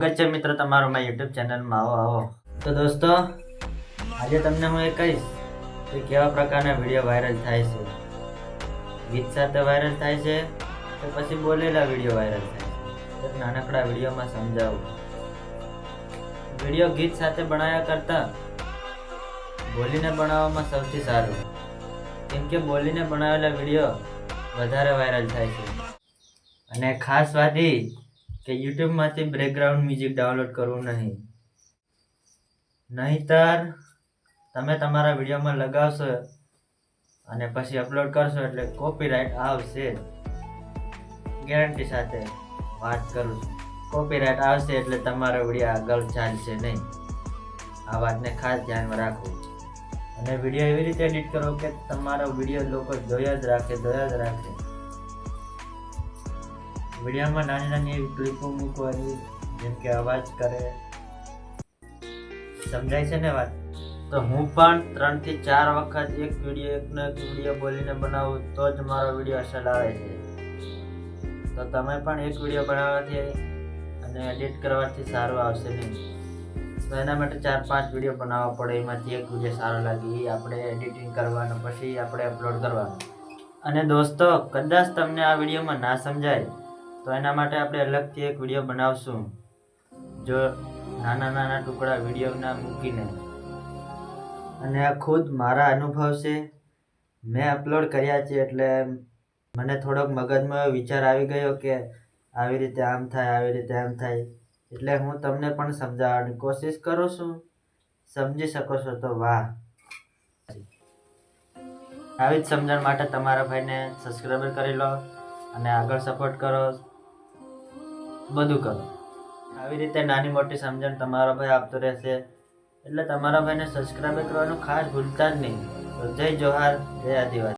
સ્વાગત છે મિત્ર તમારો મારી યુટ્યુબ ચેનલમાં આવો આવો. તો દોસ્તો, આજે તમને હું એ કહીશ કે કેવા પ્રકારના વીડિયો વાયરલ થાય છે. ગીત સાથે વાયરલ થાય છે કે પછી બોલેલા વીડિયો વાયરલ થાય છે. એક નાનકડા વિડીયોમાં સમજાવું. વીડિયો ગીત સાથે બનાવ્યા કરતાં બોલીને બનાવવામાં સૌથી સારું. કેમ કે બોલીને બનાવેલા વીડિયો વધારે વાયરલ થાય છે. અને ખાસ વાત કે યુટ્યુબમાંથી બ્રેકગ્રાઉન્ડ મ્યુઝિક ડાઉનલોડ કરવું નહીં. નહીતર તમે તમારા વિડીયોમાં લગાવશો અને પછી અપલોડ કરશો એટલે કોપીરાઇટ આવશે. ગેરંટી સાથે વાત કરું છું. કોપીરાઇટ આવશે એટલે તમારો વીડિયો આગળ ચાલશે નહીં. આ વાતને ખાસ ધ્યાનમાં રાખવું. અને વીડિયો એવી રીતે એડિટ કરો કે તમારો વીડિયો લોકો જોયા જ રાખે, જોયા જ રાખે. વિડીયોમાં નાની નાની એવી ક્લિપો મૂકવાની, જેમ કે અવાજ કરે. સમજાય છે ને વાત? તો હું પણ ત્રણથી ચાર વખત એક વીડિયો એકનો એક વીડિયો બોલીને બનાવું, તો જ મારો વીડિયો અસર આવે છે. તો તમે પણ એક વીડિયો બનાવવાથી અને એડિટ કરવાથી સારું આવશે નહીં. તો એના માટે ચાર પાંચ વીડિયો બનાવવા પડે, એમાંથી એક વીડિયો સારો લાગે, એ આપણે એડિટિંગ કરવાનો, પછી આપણે અપલોડ કરવાનો. અને દોસ્તો, કદાચ તમને આ વિડીયોમાં ના સમજાય તો એના માટે આપણે અલગથી એક વીડિયો બનાવશું. જો નાના નાના ટુકડા વિડીયોના મૂકીને. અને આ ખુદ મારા અનુભવ છે. મેં અપલોડ કર્યા છે એટલે મને થોડોક મગજમાં વિચાર આવી ગયો કે આવી રીતે આમ થાય, આવી રીતે આમ થાય. એટલે હું તમને પણ સમજાવવાની કોશિશ કરું છું. સમજી શકો છો તો વાહ. આવી જ સમજણ માટે તમારા ભાઈને સબસ્ક્રાઈબર કરી લો અને આગળ સપોર્ટ કરો. બધું કરો આવી રીતે નાની મોટી સમજણ તમારો ભાઈ આપતો રહેશે. એટલે તમારા ભાઈને સબસ્ક્રાઈબ કરવાનું ખાસ ભૂલતા જ નહીં. જય જોહાર, જય આદિવાસી.